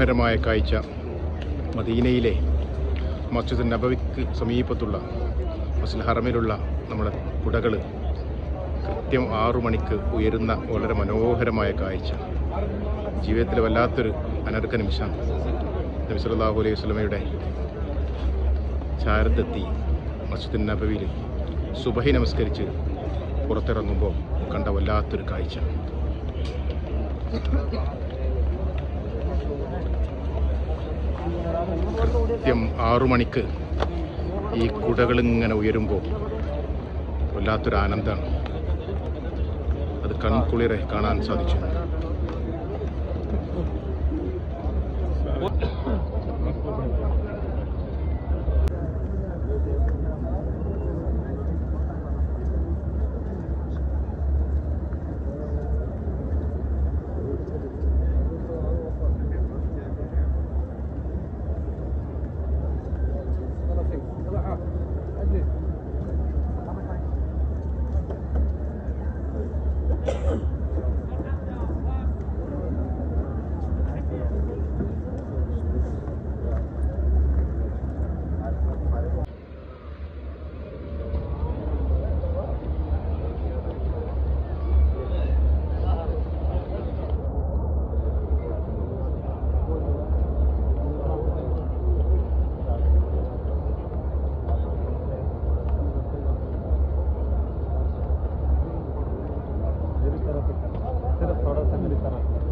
മനോഹരമായ കാഴ്ച മദീനയിലെ മസ്ജിദ് നബവിക്ക് സമീപത്തുള്ള മസ്ജിദ് ഹറമിലുള്ള നമ്മുടെ കുടകൾ കൃത്യം ആറു മണിക്ക് ഉയരുന്ന വളരെ മനോഹരമായ കാഴ്ച. ജീവിതത്തിൽ വല്ലാത്തൊരു അനർക്ക നിമിഷം. നബി സല്ലാഹു അലൈഹി വസ്ലമയുടെ ചാരത്തെത്തി മസ്ജിദ് നബവിയിൽ സുബഹി നമസ്കരിച്ച് പുറത്തിറങ്ങുമ്പോൾ കണ്ട വല്ലാത്തൊരു കാഴ്ച. കൃത്യം ആറു മണിക്ക് ഈ കുടകളിങ്ങനെ ഉയരുമ്പോൾ വല്ലാത്തൊരു ആനന്ദമാണ്. അത് കൺകുളിരെ കാണാൻ സാധിച്ചു. तरह सिर्फ़ थोड़ा सा मेरी तरह से